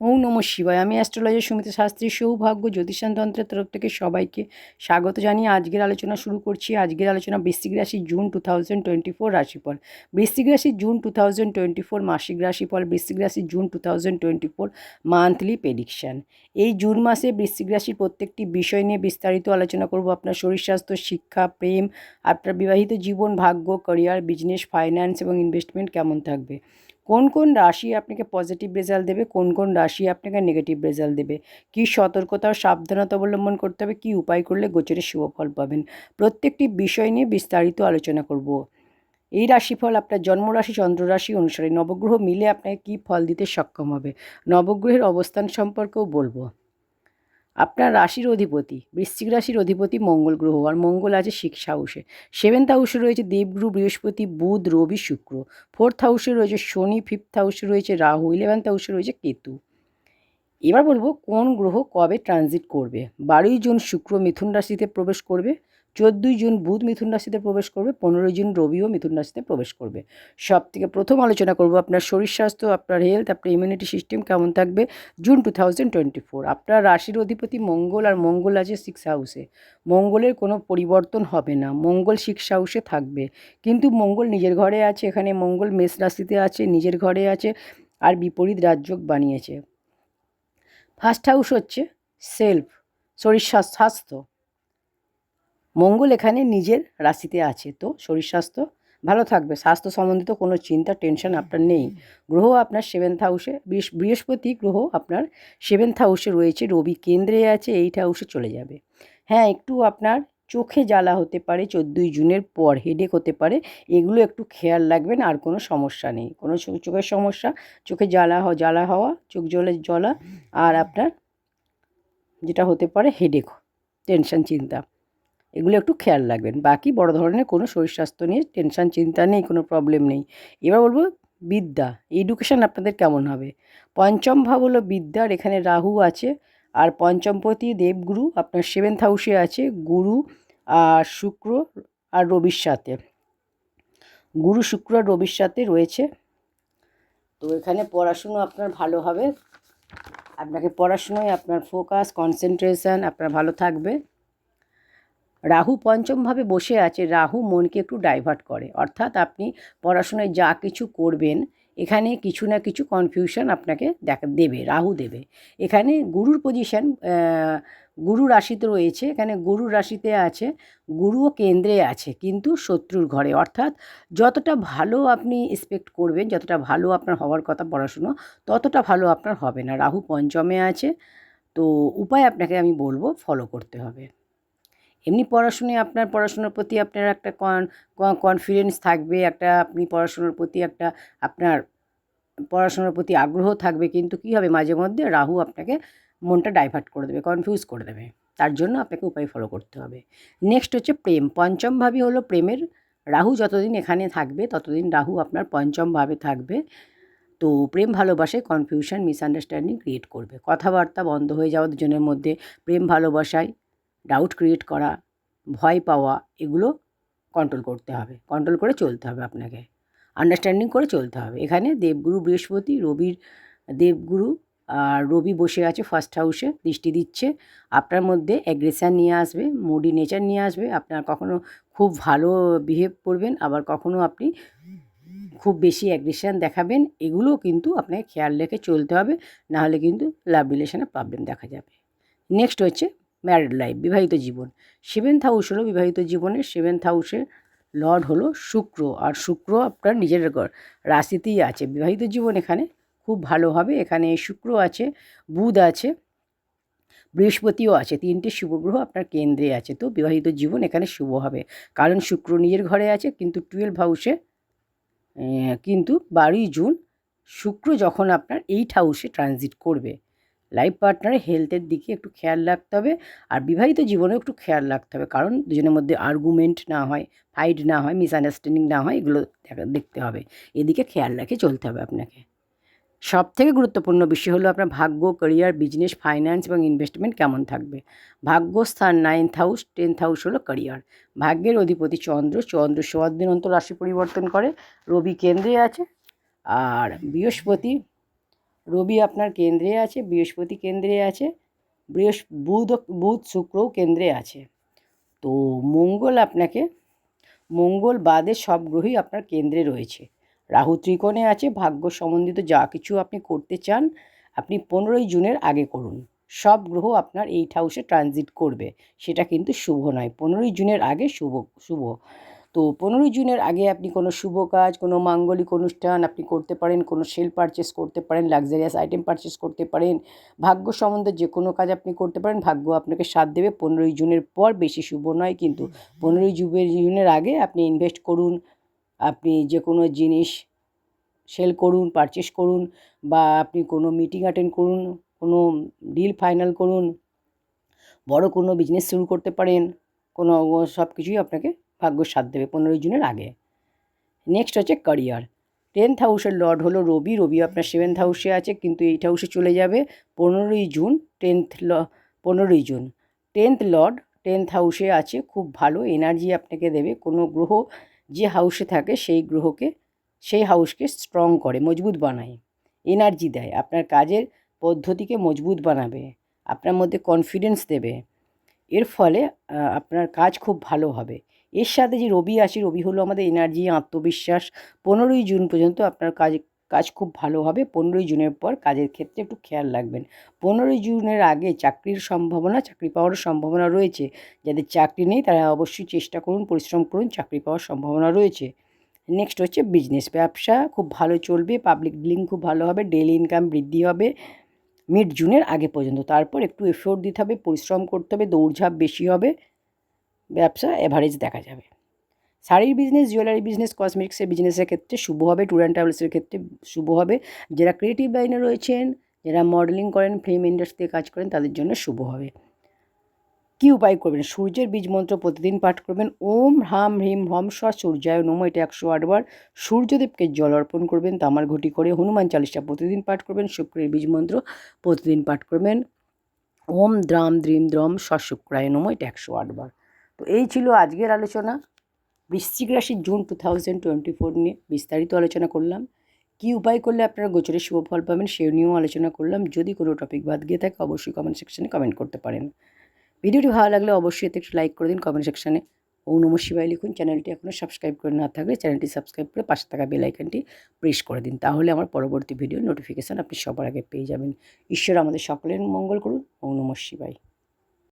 ওম নমঃ শিবায়। আমি অ্যাস্ট্রোলজার সুমিতা শাস্ত্রী সৌভাগ্য জ্যোতিষান্তন্ত্রের তরফ থেকে সবাইকে স্বাগত জানিয়ে আজকের আলোচনা শুরু করছি। আজকের আলোচনা বৃশ্চিক রাশি June two thousand twenty four রাশিফল। বৃশ্চিক রাশি June two thousand twenty four মাসিক রাশিফল। বৃশ্চিক রাশি June two thousand twenty four monthly prediction. এই জুন মাসে বৃশ্চিক রাশির প্রত্যেকটি বিষয় নিয়ে বিস্তারিত আলোচনা করব। আপনার শরীর স্বাস্থ্য, শিক্ষা, প্রেম, আপনার বিবাহিত জীবন, ভাগ্য ক্যারিয়ার বিজনেস ফাইন্যান্স এবং ইনভেস্টমেন্ট কেমন থাকবে? কোন কোন রাশি আপনাকে পজিটিভ রেজাল্ট দেবে, কোন কোন রাশি আপনাকে নেগেটিভ রেজাল্ট দেবে? কি সতর্কতা ও সাবধানতা অবলম্বন করতে হবে, কি উপায় করলে গোচরে শুভফল পাবেন? প্রত্যেকটি বিষয় নিয়ে বিস্তারিত আলোচনা করব। এই রাশিফল আপনার জন্মরাশি চন্দ্ররাশি অনুসারে নবগ্রহ মিলে আপনাকে কি ফল দিতে সক্ষম হবে? নবগ্রহের অবস্থান সম্পর্কেও বলব। আপনার রাশির অধিপতি, বৃশ্চিক রাশির অধিপতি মঙ্গল গ্রহ, আর মঙ্গল আছে সিক্স হাউসে। সেভেন্থ হাউসে রয়েছে দেবগুরু, বৃহস্পতি, বুধ, রবি, শুক্র। ফোর্থ হাউসে রয়েছে শনি ফিফথ হাউসে রয়েছে রাহু ইলেভেন্থ হাউসে রয়েছে কেতু। এবার বলব কোন গ্রহ কবে ট্রানজিট করবে? বারোই জুন শুক্র মিথুন রাশিতে প্রবেশ করবে। চোদ্দোই জুন বুধ মিথুন রাশিতে প্রবেশ করবে, পনেরোই জুন রবিও মিথুন রাশিতে প্রবেশ করবে। সব থেকে প্রথম আলোচনা করব আপনার শরীর স্বাস্থ্য, আপনার হেলথ আপনার ইমিউনিটি সিস্টেম কেমন থাকবে June two thousand twenty four আপনার রাশির অধিপতি মঙ্গল আর মঙ্গল আছে সিক্স হাউসে মঙ্গলের কোনো পরিবর্তন হবে না, মঙ্গল সিক্স হাউসে থাকবে। কিন্তু মঙ্গল নিজের ঘরে আছে, এখানে মঙ্গল মেষ রাশিতে আছে, নিজের ঘরে আছে আর বিপরীত রাজযোগ বানিয়েছে। ফার্স্ট হাউস হচ্ছে সেলফ শরীর স্বাস্থ্য। মঙ্গল এখানে নিজের রাশিতে আছে। তো শরীর স্বাস্থ্য ভালো থাকবে। স্বাস্থ্য সম্বন্ধিত কোনো চিন্তা, টেনশন আপনার নেই। গ্রহ আপনার সেভেন্থ হাউসে বৃহস্পতি গ্রহ আপনার সেভেন্থ হাউসে রয়েছে। রবি কেন্দ্রে আছে, এইট হাউসে চলে যাবে। হ্যাঁ একটু আপনার চোখে জ্বালা হতে পারে, চোদ্দোই জুনের পর হেডেক হতে পারে। এগুলো একটু খেয়াল রাখবেন, আর কোনো সমস্যা নেই। কোনো চোখের সমস্যা, চোখে জ্বালা হওয়া জ্বালা হওয়া, চোখ জলে জ্বলা, আর আপনার যেটা হতে পারে হেডেক টেনশন চিন্তা। এগুলো একটু খেয়াল রাখবেন। বাকি বড় ধরনের কোনো শরীর স্বাস্থ্য নিয়ে টেনশন চিন্তা নেই, কোনো প্রবলেম নেই। এবার বলব বিদ্যা এডুকেশান আপনাদের কেমন হবে? পঞ্চম ভাব হলো বিদ্যার, এখানে রাহু আছে। আর পঞ্চমপতি দেবগুরু, আপনার সেভেন্থ হাউসে আছে, গুরু আর শুক্র আর রবির সাথে। গুরু, শুক্র আর রবির সাথে রয়েছে। তো এখানে পড়াশুনো আপনার ভালো হবে। আপনাকে পড়াশুনোয় আপনার ফোকাস কনসেন্ট্রেশন আপনার ভালো থাকবে। রাহু পঞ্চমভাবে বসে আছে, রাহু মনকে একটু ডাইভার্ট করে। অর্থাৎ আপনি পড়াশোনায় যা কিছু করবেন, এখানে কিছু না কিছু কনফিউশন আপনাকে দেখা, দেবে, রাহু দেবে। এখানে গুরুর পজিশন গুরু রাশিতে রয়েছে, এখানে গুরু রাশিতে আছে, গুরুও কেন্দ্রে আছে, কিন্তু শত্রুর ঘরে। অর্থাৎ যতটা ভালো আপনি এক্সপেক্ট করবেন, যতটা ভালো আপনার হওয়ার কথা পড়াশুনো, ততটা ভালো আপনার হবে না। রাহু পঞ্চমে আছে, তো উপায় আপনাকে আমি বলব ফলো করতে হবে। এমনি পড়াশুনায় আপনার পড়াশুনোর প্রতি আপনার একটা কন কনফিডেন্স থাকবে, একটা আপনি পড়াশুনোর প্রতি একটা আপনার পড়াশোনার প্রতি আগ্রহ থাকবে, কিন্তু কী হবে মাঝে মধ্যে রাহু আপনাকে মনটা ডাইভার্ট করে দেবে কনফিউজ করে দেবে। তার জন্য আপনাকে উপায় ফলো করতে হবে। নেক্সট হচ্ছে প্রেম। পঞ্চম ভাবই হলো প্রেমের। রাহু যতদিন এখানে থাকবে, ততদিন রাহু আপনার পঞ্চমভাবে থাকবে। তো প্রেম ভালোবাসায় কনফিউশন মিসআন্ডারস্ট্যান্ডিং ক্রিয়েট করবে। কথাবার্তা বন্ধ হয়ে যাওয়া দুজনের মধ্যে প্রেম ভালোবাসায় ডাউট ক্রিয়েট করা, ভয় পাওয়া, এগুলো কন্ট্রোল করতে হবে। কন্ট্রোল করে চলতে হবে আপনাকে। আন্ডারস্ট্যান্ডিং করে চলতে হবে। এখানে দেবগুরু বৃহস্পতি, রবির দেবগুরু আর রবি বসে আছে ফার্স্ট হাউসে দৃষ্টি দিচ্ছে। আপনার মধ্যে অ্যাগ্রেশান নিয়ে আসবে মুডি নেচার নিয়ে আসবে। আপনার কখনো খুব ভালো বিহেভ করবেন, আবার কখনো আপনি খুব বেশি অ্যাগ্রেশান দেখাবেন, এগুলো কিন্তু আপনাকে খেয়াল রেখে চলতে হবে। নাহলে কিন্তু লাভ রিলেশনে প্রবলেম দেখা যাবে। নেক্সট হচ্ছে ম্যারিড লাইফ বিবাহিত জীবন। সেভেন্থ হাউস হলো বিবাহিত জীবনের সেভেন্থ হাউসের লর্ড হলো শুক্র, আর শুক্র আপনার নিজের রাশিতেই আছে। বিবাহিত জীবন এখানে খুব ভালো হবে, এখানে শুক্র আছে, বুধ আছে, বৃহস্পতিও আছে, তিনটে শুভগ্রহ আপনার কেন্দ্রে আছে। তো বিবাহিত জীবন এখানে শুভ হবে, কারণ শুক্র নিজের ঘরে আছে, কিন্তু টুয়েলভ হাউসে কিন্তু বারোই জুন শুক্র যখন আপনার এইট হাউসে ট্রানজিট করবে। লাইফ পার্টনারের হেলথের দিকে একটু খেয়াল রাখতে হবে আর বিবাহিত জীবনেও একটু খেয়াল রাখতে হবে। কারণ দুজনের মধ্যে আর্গুমেন্ট না হয় ফাইট না হয় মিসআন্ডারস্ট্যান্ডিং না হয়, এগুলো দেখতে হবে। এদিকে খেয়াল রাখে চলতে হবে আপনাকে। সব থেকে গুরুত্বপূর্ণ বিষয় হলো আপনার ভাগ্য ক্যারিয়ার বিজনেস ফাইন্যান্স এবং ইনভেস্টমেন্ট কেমন থাকবে? ভাগ্যস্থান নাইন্থ হাউস টেন্থ হাউস হলো ক্যারিয়ার ভাগ্যের অধিপতি চন্দ্র চন্দ্র সোয়াদ দিন অন্তর রাশি পরিবর্তন করে, রবি কেন্দ্রে আছে। আর বৃহস্পতি রবি আপনার কেন্দ্রে আছে, বৃহস্পতি কেন্দ্রে আছে বৃহস্প বুধ বুধ শুক্রও কেন্দ্রে আছে। তো মঙ্গল আপনাকে, মঙ্গল বাদে সব গ্রহই আপনার কেন্দ্রে রয়েছে। রাহু ত্রিকোণে আছে, ভাগ্য সম্বন্ধিত যা কিছু আপনি করতে চান, আপনি পনেরোই জুনের আগে করুন। সব গ্রহ আপনার এইট হাউসে ট্রানজিট করবে। সেটা কিন্তু শুভ নয়, পনেরোই জুনের আগে শুভ শুভ। তো পনেরোই জুনের আগে আপনি কোনো শুভ কাজ কোনো মাঙ্গলিক অনুষ্ঠান আপনি করতে পারেন কোনো সেল পারচেস করতে পারেন লাক্সারিয়াস আইটেম পারচেস করতে পারেন ভাগ্য সম্বন্ধে যে কোনো কাজ আপনি করতে পারেন ভাগ্য আপনাকে সাথ দেবে। পনেরোই জুনের পর বেশি শুভ নয় কিন্তু পনেরোই জুবের জুনের আগে আপনি ইনভেস্ট করুন আপনি যে কোনো জিনিস সেল করুন পারচেস করুন বা আপনি কোনো মিটিং অ্যাটেন্ড করুন কোনো ডিল ফাইনাল করুন বড় কোনো বিজনেস শুরু করতে পারেন কোনো সব কিছুই আপনাকে ভাগ্য সাথ দেবে পনেরোই জুনের আগে। নেক্সট হচ্ছে ক্যারিয়ার টেন্থ হাউসের লর্ড হলো রবি। রবি আপনার সেভেন্থ হাউসে আছে, কিন্তু এইট হাউসে চলে যাবে পনেরোই জুন টেন্থ ল, পনেরোই জুন। টেন্থ লর্ড টেন্থ হাউসে আছে, খুব ভালো এনার্জি আপনাকে দেবে। কোনো গ্রহ যে হাউসে থাকে, সেই গ্রহকে, সেই হাউসকে স্ট্রং করে, মজবুত বানায়। এনার্জি দেয়, আপনার কাজের পদ্ধতিকে মজবুত বানাবে, আপনার মধ্যে কনফিডেন্স দেবে। এর ফলে আপনার কাজ খুব ভালো হবে। এর সাথে যে রবি আছে, রবি হলো আমাদের এনার্জি আত্মবিশ্বাস। পনেরোই জুন পর্যন্ত আপনার কাজ কাজ খুব ভালো হবে। পনেরোই জুনের পর কাজের ক্ষেত্রে একটু খেয়াল রাখবেন। পনেরোই জুনের আগে চাকরির সম্ভাবনা, চাকরি পাওয়ার সম্ভাবনা রয়েছে। যাদের চাকরি নেই, তারা অবশ্যই চেষ্টা করুন, পরিশ্রম করুন, চাকরি পাওয়ার সম্ভাবনা রয়েছে। নেক্সট হচ্ছে বিজনেস ব্যবসা, খুব ভালো চলবে পাবলিক ডিলিং খুব ভালো হবে ডেলি ইনকাম বৃদ্ধি হবে মিড জুনের আগে পর্যন্ত। তারপর একটু এফোর্ট দিতে হবে, পরিশ্রম করতে হবে, দৌড়ঝাঁপ বেশি হবে। ব্যবসা অ্যাভারেজ দেখা যাবে। শাড়ির বিজনেস জুয়েলারি বিজনেস কসমেটিক্সের বিজনেসের ক্ষেত্রে শুভ হবে ট্যুর অ্যান্ড ট্রাভেলসের ক্ষেত্রে শুভ হবে। যারা ক্রিয়েটিভ লাইনে রয়েছেন, যারা মডেলিং করেন ফিল্ম ইন্ডাস্ট্রিতে কাজ করেন, তাদের জন্য শুভ হবে। কী উপায় করবেন? সূর্যের বীজ মন্ত্র প্রতিদিন পাঠ করবেন। ওম হ্রাম হ্রিম হম স সূর্যায় নম, এটা একশো আটবার সূর্যদেবকে জল অর্পণ করবেন, তামার ঘটি করে। হনুমান চালিশা প্রতিদিন পাঠ করবেন। শুক্রের বীজ মন্ত্র প্রতিদিন পাঠ করবেন। ওম দ্রাম দ্রিম দ্রম স শুক্রায় নম, এটা একশো আটবার তো এই ছিল আজকের আলোচনা। বৃশ্চিক রাশির June two thousand twenty four নিয়ে বিস্তারিত আলোচনা করলাম। কী উপায় করলে আপনারা গোচরের শুভ ফল পাবেন সে নিয়েও আলোচনা করলাম। যদি কোনো টপিক বাদ গিয়ে থাকে, অবশ্যই কমেন্ট সেকশানে কমেন্ট করতে পারেন। ভিডিওটি ভালো লাগলে অবশ্যই এতে একটু লাইক করে দিন কমেন্ট সেকশনে ও নম লিখুন। চ্যানেলটি এখনও সাবস্ক্রাইব করে না থাকলে চ্যানেলটি সাবস্ক্রাইব করে পাশে থাকা বেল প্রেস করে দিন। তাহলে আমার পরবর্তী ভিডিও নোটিফিকেশান আপনি সবার আগে পেয়ে যাবেন। ঈশ্বর আমাদের সকলের মঙ্গল করুন। ও নম